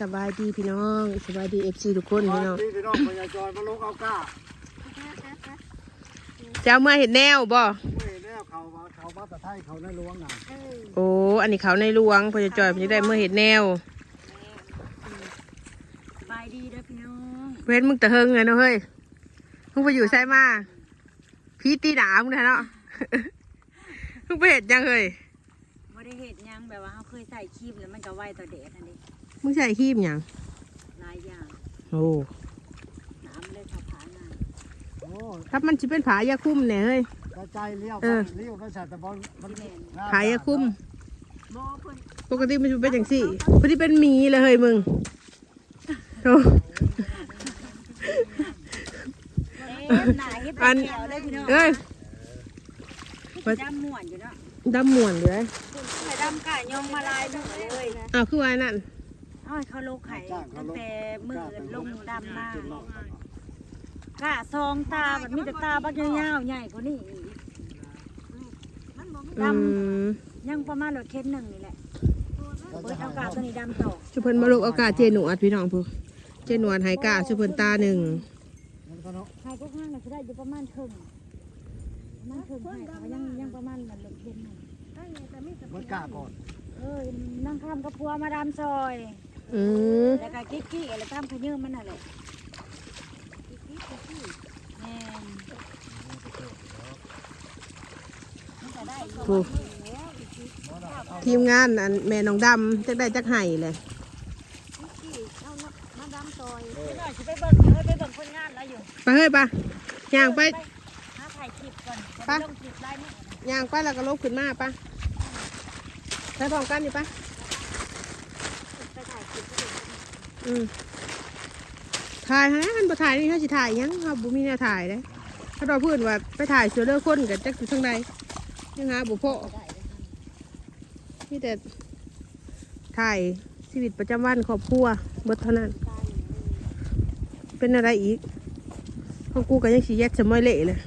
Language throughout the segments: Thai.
สบายดีพี่น้องสบายดีเอฟซีทุกคนพี่น้องพี่พี่น้องพญาจอยมาลงเอาก้าจะเอามื่อเห็นแนวบ่เมื่อแล้วเขามาเขามาตะไทยเขาในหลวงน่ะโอ้อันนี้เขาในหลวงพอจะจอยพอจะได้เมื่อเห็นแนวบายดีเด้อพี่น้องเว้นมึงตะเฮงเลยเนาะเฮ้ยมึงไปอยู่ใช่มาพี่ตีหนามึงนะเนาะมึงไปเห็นยังเฮ้ยบ่ ได้เห็ดหยังแบบว่าเขาเคยใส่ครีมแล้วมันก็ไวต่อแดดอันนี้มึงใส่ขีบหยังหลายอย่างโอ้น้ำเลยขับผาง่ายโอ้ถ้ามันจะเป็นผายาคุ้มเนี่ยเฮ้ย กระจายเลี้ยวเออ เลี้ยวไปสัตว์ตะบอลมันผายาคุ้มบ่เพิ่นปกติมันจะเป็นอย่างสี่พอดีเป็นหมีเลยเฮ้ยมึงโอ้เอ๊ะหน้าเฮ็ดอันแถวเลยพี่น้องเอ้ยดำม่วนอยู่เนาะ ดำหมวนเลยไข่ดำกะยองมาลายหมดเลยอ้าวคือว่านั่นเอาให้เขาโลกไข่ตั้งแต่มือลงดำมากจุดนอกกะซองตาแบบมีแต่ตาบักยาวๆใหญ่กว่านี้อีกดอืมำยังประมาณรถเข็นหนึ่งนี่แหละเบิดเอากาตัวนี้ดำต่อชุเพิ่นมาลูกเอากาเจหนวดพี่น้องพูเจหนวดหายกาชุเพิ่นตาหนึ่งมันก็เนาะใครก็ข้างน่ะจะได้อยู่ประมาณครึ่งประมาณครึ่งให้เขายังยังประมาณมันรถเข็นหนึ่ง มันกล้าก่อนเอ้ยนั่งข้ามกับพัวมาดามซอย อืมแล้วก็กิ๊กกี้อะไรตามขยืมมันน่ะแหละแม่นมันก็ได้อยู่พูทีมงานอันแม่น้องดำจักได้จักไห้เลยมาดามซอยพี่หน่อยสิไปเบิ่งเอ้ยไปเบิ่งคนงานแล้วอยู่ไปเฮ้ยปะย่างไปหาถ่ายคลิปก่อนจะไปลงคลิปได้ไหม ยางไปแล้วก็ลบขึ้นมาปะไปพร้อมกันนี่ปะไปถ่าอืมถ่ายฮะอันบ่ถ่ายนี่เขาสิถ่ายยังเขาบ่มีแนวถ่ายเลยถ้าเราพูดว่าไปถ่ายเสือเลือคนกับจักอยู่ทางใดยังหาบุพอนี่แต่ถ่ายชีวิตประจำวันครอบครัวเบิดเท่านั้น เป็นอะไรอีกของกูก็ยังสีแยกสมอยเละเลย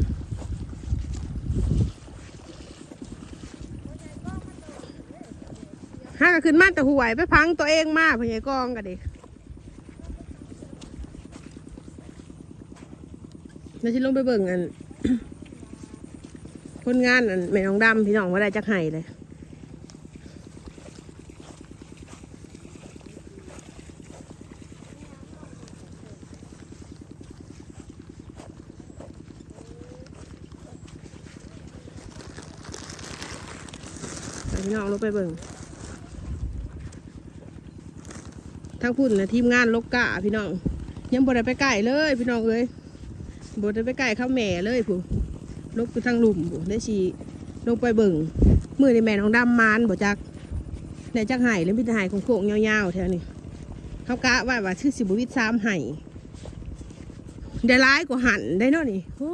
ห้าก็ ขึ้นมาแต่หวยไปพังตัวเองมาพญายกองกันดิแล้วฉันลงไปเบิ่งอัน คนงานอันแม่น้องดำพี่น้องว่าได้จักไห้เลยพี่น้องลงไปเบิ่ง ทั้งพุ่นนะทีมงานลกกะพี่น้องยังบ่ได้ไปไก่เลย พี่น้องเอ้ยบ่ได้ไปไก่ข้าวแม่เลยผู้ลกไปทางหลุมผู้ได้ชีลงไปเบิ่งมือในแม่น้องดำมานบ่จักได้จักไห้แล้วมีแต่ไห้โค้งๆยาวๆแถวนี้เขากะว่าว่าชื่อสิบวิทสามไห้ได้ร้ายกว่าหันได้เนาะนี่โอ้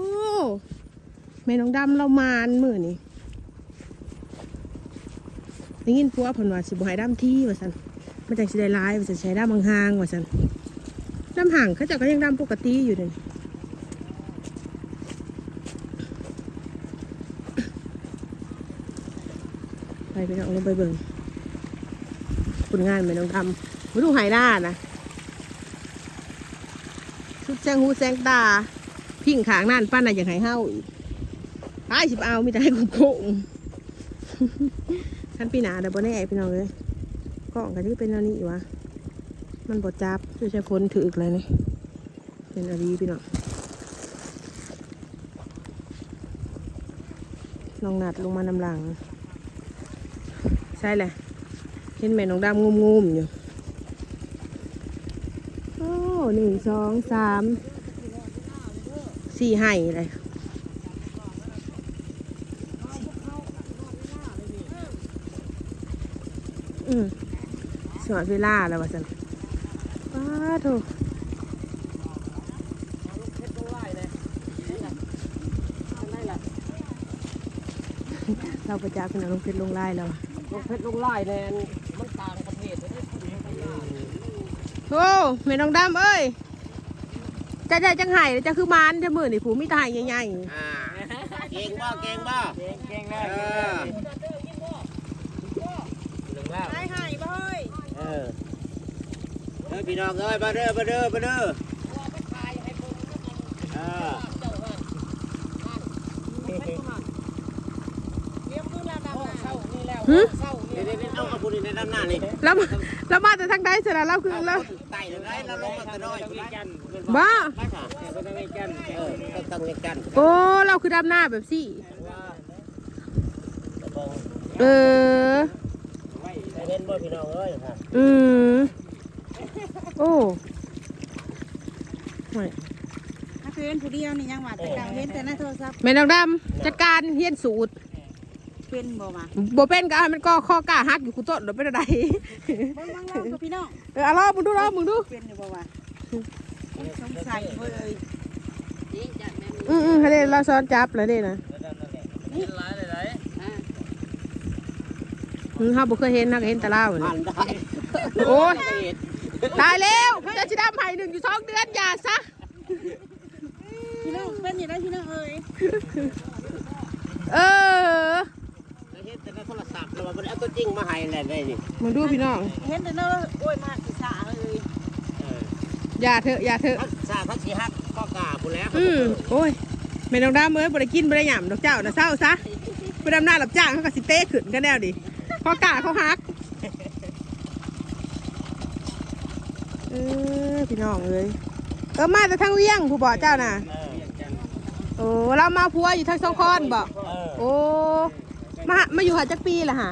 แม่น้องดำเรามานมือนี่ได้ยินปัวเพิ่นว่าสิบ่ให้ดำที่ว่าซั่น มันจังสิได้ร้ายว่าซั่นใช้ดำห่างว่าซั่นดำห่างเขาจะก็ยังดำปกติอยู่เลยไปไปน้องลงไปเบิ่งผลงานไหมน้องดำมาดูหายหน้านะชุดแซงหูแซงตา พิงขางนั่นปั้นอะไรอย่างไห้เห้าอีกตายสิบเอามีแต่ให้กูโกงท่านปีหนาเดี๋ยวบนแน่พี่น้องเลย ล้องกันที่เป็นแล้วนี่วะ มันบดจับด้วยใช้พ้นถืออีกเลยนี่เป็นอะไรพี่น้องลองนัดลงมานำหลัง ใช่แหละเห็นแม่น้องดำงุ่มๆอยู่ โอ้หนึ่งสองสามสี่ไห่เลยอืม สวดเวลาแล้วว่าสันป้าโถเราประจักษ์เป็นลงเพชรลงไล่แล้วอะลงเพชรลงไล่แนนมันต่างประเทศจะได้ผู้หญิงคนหน้าโอ้แม่น้องดำเอ้ยจะได้จังไห้จะคือมานจะมือนี่ผูมิตายใหญ่อ่าเก่งบ่เก่งบ่เก่งเก่งแน่เออหนึ่งแล้วๆไห้ไห้บ่เฮ้ย เออ พี่น้องเอ้ยมาเด้อมาเด้อมาเด้อเออหึเดี๋ยวเดี๋ยวเดี๋ยวเอาเอาพูดในด้านหน้านี่แล้วมาแล้วมาแต่ทางใดเสร็จแล้วเราคือเราไต่เลยได้แล้วลงมาแต่น้อยบ้าเออต้องเวียนกันเออต้องเวียนกันโอ้เราคือดำหน้าแบบสี่เออเห็นบ่พี่น้องเอ้ยค่ะอืม โอ้ไม่ถ้าเป็นผู้เดียวนี่ยังว่าแต่เก่าเห็นแต่ในโทรศัพท์แม่นางดำจัดการเฮียนสูตรเป็นบ่ว่าบ่เป็นก็ให้มันก็ข้อกล้าหักอยู่กูต้นเดี๋ยวเป็นอะไรเบิ่งบางเรากับพี่น้องเออเอาลองมึงดูลองมึงดูเป็นอยู่บ่ว่าสงสัยเว้ยอืมอืมให้เด้เราซ้อนจับเลยเด้นะกินหลายหลายอืมเฮาบ่เคยเห็นนะก็เห็นแต่เล่าวนี่อ่านได้โอ้ย ตายแล้วจะชิดำให้หนึ่งอยู่สองเดือนอย่าซะพี่น้องเป็นอยู่ได้พี่น้องเอ้ยเออเห็นแต่ในโทรศัพท์แล้วมันเอาตัวจริงมาให้แหละได้นี่มึงดูพี่น้องเห็นแต่เนอะโอ้ยมากสิสาเอ้ยเอออย่าเถอะอย่าเถอะทักษะทักษีฮักข้อกาพูแล้วอืมโอ้ยแม่น้องดำเอ้ยบ่ได้กินบ่ได้หย่ำดอกเจ้าน่ะเศร้าซะไปดำหน้ารับจ้างเขาก็สิเต้ขึ้นกันแนวดิพอกล้าเขาหัก ออพี่น้องเอ้ยเออมาแต่ทางเวียงผู้บอกเจ้าน่ะเออโอ้เรามาพัวอยู่ทางสองคอนบอกเออโอ้มาหามาอยู่หาจักปีละฮะ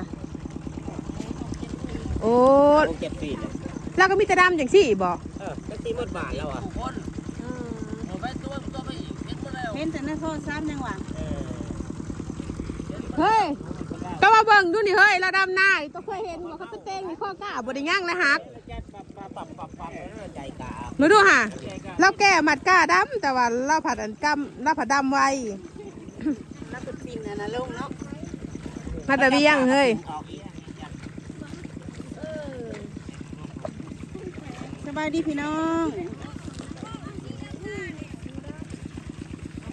โอ้โอ้เจ็ดปีเลยเราก็มีแต่ดำอย่างสี่บอกเออจักตีหมดบาทแล้วอะคนเอาไปตัวตัวไปอีกเห็นมาแล้วเห็นแต่ในโทรศัพท์ยังว่าเออเฮ้ยก็มาเบิ่งดูนี่เฮ้ยเราดำหน้าต้องเคยเห็นว่าเขาเป็นเต้งในข้อกล้าบไดิย่างและหัก ปรับปรับปรับปรับปรับแล้ว ใจกามาดูฮะเราแก้หมัดกล้าดำแต่ว่าเราผัดอันกำเราผัดดำไวแล้วเป็นปินน่ะนะลุงเนาะมาแต่เบี้ยงเฮ้ยออกอีกสบายดีพี่น้อง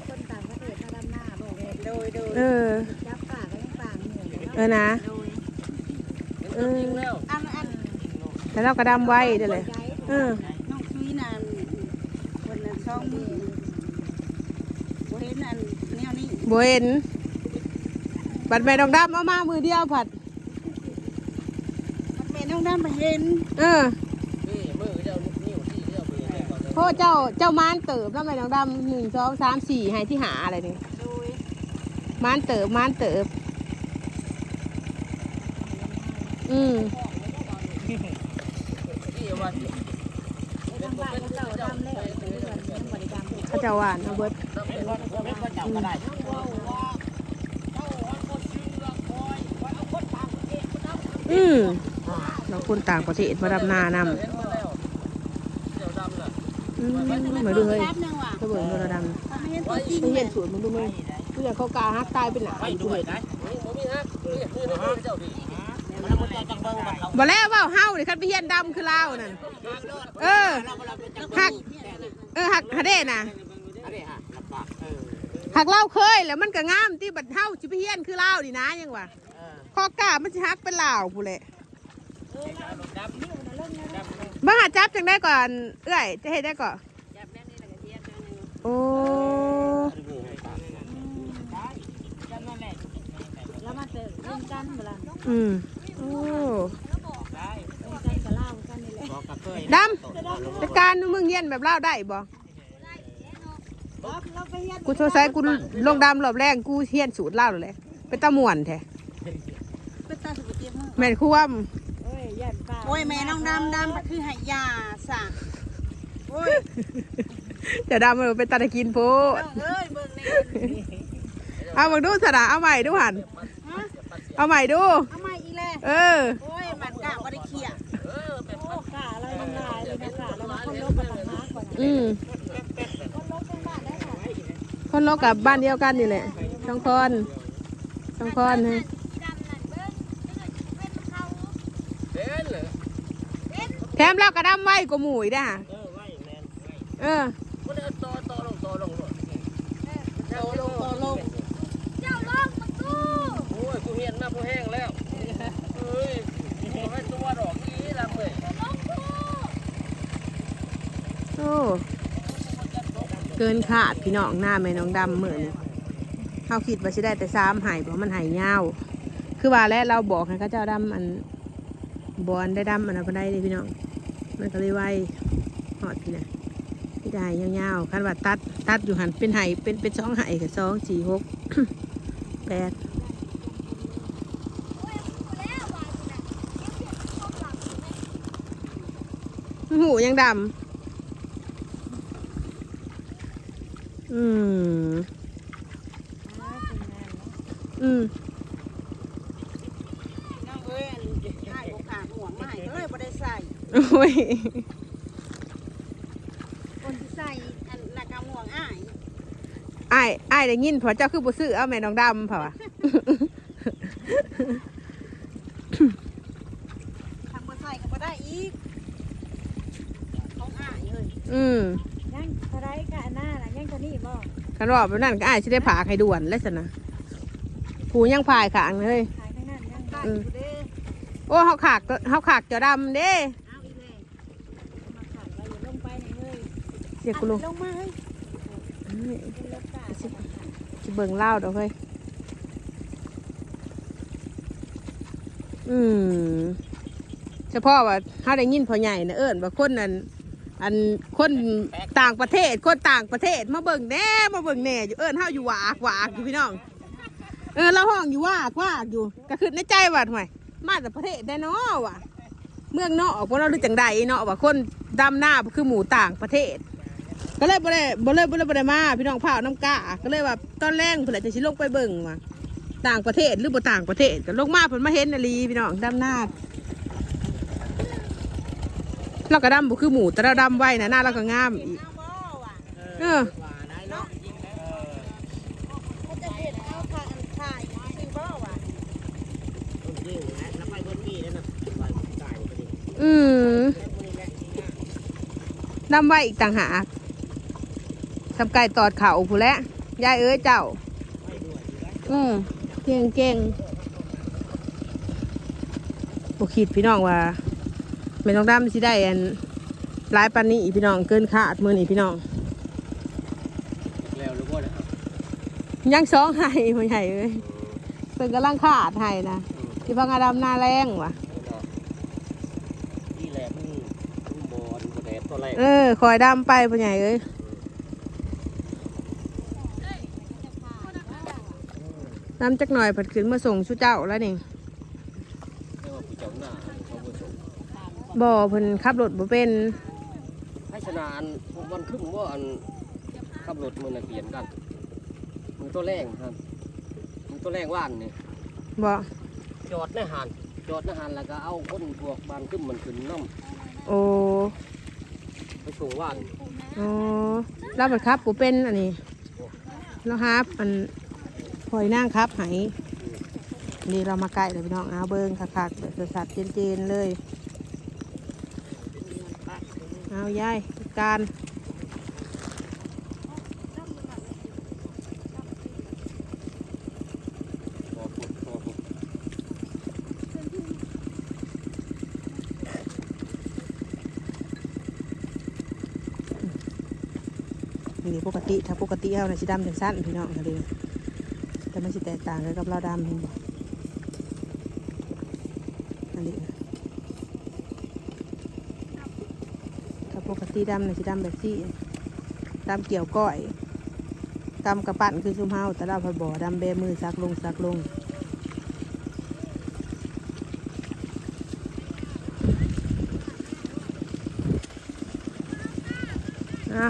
คนต่างประเทศมาดำหน้าบ่โดยโดยเออจับป่าก็ยังป่าเหนื่อยเออนะโดยเออแล้วอันอันแต่เราก็ดำไวเด้อเลยเออ น้องซุยนั่นคนนั้นสองมือบ่เห็นอันแนวนี้ บเห็นบัดแม่ดองดำเอามามือเดียวผัดมันแม่น้องดำมาเห็น เออนี่มือเจ้านิ้วที่เจ้ามือเนี่ยก่อนเลยเพราะว่าเจ้าเจ้ามานเติบแล้วแม่ดองดำหนึ่งสองสามสี่ให้ที่หาอะไรนี่โดยมานเติบมานเติบ อืมที่ว่าที่ทางบ้านเขาเจ้าดำแล้วเป็นเรื่องยังบ่ได้ดำเขาเจะหวานเอาเบิดเป็นว่าเป็นว่าเจ้าก็ได้ อืมเราคนต่างประเทศมาดำนานำเห็นมเจ้าดำน่ะอืมมาดูเฮ้ยแป๊บนึงว่ะเบิ่งเราดถ้าไม่เห็นตัวจริงำมึงเนี่เห็นสวนมึงดูมึงเพื่อเขากาฮักตายเป็นหนาด้วยได้นี่บ่แล้วว่าเขาเนี่ยคันไปเฮียนดำคือลาวนั่นเออหักเออหักหาเด้น่ะอันะหักเล่าเคยแล้วมันก็งามที่บัดเฮาสิไปเฮียนคือลาวนี่นะยังวะ เออข้อกามันสิฮักเป็นลาวผู้นแหละบ่หาจับจังได้ก่อน เอ้อยจะเฮ็ดได้ก่อนโอ้แล้วมาเจอเล่นกันเวลาอืมโอ้เล่นกันกับเล่ากันนี่แหละบอกกับเคยดำจัดการมึงเฮียนแบบลาวได้บ่เราไปเฮ็ดกูโทรใช้กูลงดำรอบแรกกูเฮียนสูตรลาวเลยเป็นตะม่วนแท้ แม่นควมโอ้ยยันป้าโอ้ยแม่น้องดำดำคือให้ยาสะโอ้ยจะดำมันเป็นตาตะกินโพน้ดองเอ้ยเบิ่งนี่เอามาดูสนะเอาใหม่ดูหัน ฮะเอาใหม่ดูเอาใหม่อีกแล้วเออ โอ้ยมันกะบ่ได้เขี่ยเออเป็นโอ้กะอะไรมันลายเลยนะกะแล้วมันคนลบกันต่างหากกว่าอืมคนลบเป็นบ้านได้ค่ะคนเรากับบ้านเดียวกันนี่แหละสองคนสองคนฮะ มแล้วกระดำไหวกูหมุยได้ฮะเออไว้แมนเออเต่อลงต่อลงต่อลงต่อลงเจ้ลงมาตู้โอ้ยกูเห็นมากูแห้งแล้วเฮ้ยกูให้ตัวดอกนี้ลำเลยลงตู้โอ้เกินขาดพี่น้องหน้าแม่น้องดำเหมือนเขาคิดว่าจะได้แต่ซ้ำหายเพราะมันหายเงาคือว่าแล้วเราบอกให้เขาเจ้าดำมันบอลได้ดำมันเอาไปได้เลยพี่น้อง มันก็เลยไวหอดพี่นะที่ได้ยาวๆคันว่าตัดตัดอยู่หันเป็นไหายเป็นเป็นสองไหายกับสองสี่หกแปดหูยังดำ อืม อืม น้องเอ้ยอันให้โอกาสห่วงมาให้ก็เลยบ่ได้ใส่ โอ้ยคนที่ใส่อันหน้ากากห่วงอ้ายไอ้ไอ้ายได้ยินเพอเจ้าคือบ่ซื้อเอาแม่น้องดำเผาวะทำบ่ใส่ก็บ่ได้อีกของอ้ายเอ้ยอืมยังเท่าไรกะหน้าล่ะยังตัวนี้บ่คันว่าแบบนั้นก็อ้ายสิได้ผ่าให้ด่วนแล้วสินะผูยังผ่ายขางเลย ขายทั้งนั้นยังได้อืมอยู่เด้ โอ้เฮาขากตัวเฮาขากจอดำเด้ เอาอีแม่ มาขายเราอยู่ลงไปในเลย เดี๋ยวกูลงลงมาเฮ้ยเป็นรถกะสิเบิ่งเล่าดอกเฮ้ย อืมเฉพาะว่าเฮาได้ยินพ่อใหญ่นะเอิ้นว่าคนนั้นอันคนต่างประเทศ คนต่างประเทศ มาเบิ่งแหน่มาเบิ่งแหน่อยู่เอิ้นเฮาอยู่หวากหวากอยู่พี่น้อง เออเราห้องอยู่ว่ากวากอยู่ก็คือในใจว่าทำไมมาจากประเทศได้เนาะว่ะเมืองนอกพวกเราดูจังใดเนาะว่าคนดำหน้าคือหมูต่างประเทศ ก็เลยบ่ได้บ่เลยบ่เลยบ่ได้มา พี่น้องพาน้ำกาก็เลยว่าตอนแรกเพิ่นอาจจะสิลงไปเบิ่งว่าต่างประเทศหรือบ่ต่างประเทศก็ลงมาเพิ่นมาเห็นนาลีพี่น้องดำน้าเราก็ดำบ่คือหมูแต่เราดำไว้นะหน้าเราก็งามอีกเอออว่าได้เนาะเขาจะเห็นเอาทางอันถ่ายสิบ่ว่ะต้นจริงนะแล้วไปบนพี่แล้วนะไปตายก็ดีอืมแล้วคนนี้แหละจริงนะนำไว้อีกต่างหาก ทำไก่ตอดเข่าผู้นแหละยายเอ้ยเจ้าไปด้วยดีแล้วอืมเก่งเก่งบคิดพี่น้องว่าไม่ต้องดำสิได้อันหลายปันนี้อีพี่น้องเกินคาดมือนี่พี่น้องแล้วหรือว่านะครับยังสองไห้พ่อใหญ่เอ้ยเป็นกำลังขาดไห้นะที่พังอาดำหน้าแรงว่ะนี่แหละมันมันบอลบแดดตัวแรกเออคอยดำไปพ่อใหญ่เอ้ย ดำจักหน่อยผัดขึ้นมาส่งชูเจ้าแล้วนี่เรียกว่าผู้เจ้าหน้าเขาบ่ส่งบ่เพิ่นขับรถบ่เป็นให้ชนะอันวันครึ่งว่าอันขับรถมือน่ะเปลี่ยนกันมือตัวแรงครับมือตัวแรงว่านนี่บ่จอดในหานจอดในหานแล้วก็เอาคนพวกบานขึ้นมันขึ้นน้โอ้ำไปส่งว่านอ๋อเราบัดครับบ่เป็นอันนี้เราฮับอัน คอยนั่งครับไหนี่เรามาใกล้เลยพี่น้องเอาเบิ้งคักๆแบบสัดๆเจนๆเลยเอายายจัดการนี่ปกติถ้าปกติเอาน่ะสิดำจังสั้นพี่น้องเด้ แต่มันสิแตกต่างกันกับเราดำเห็นบ่อันนี้ถ้าปกติดำน่ะสีดำแบบซี่ดำเกี่ยวก้อยดำกระปั่นคือซุ่มเฮาแต่เราพอบ่อดำเบมือซักลงซักลง นะ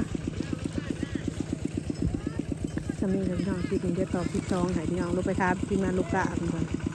จะมีเลยพี่น้องคลิปนี้จะตอบคลิปสองให้พี่น้องลงไปทาทีมงานลูกกะกันก่อน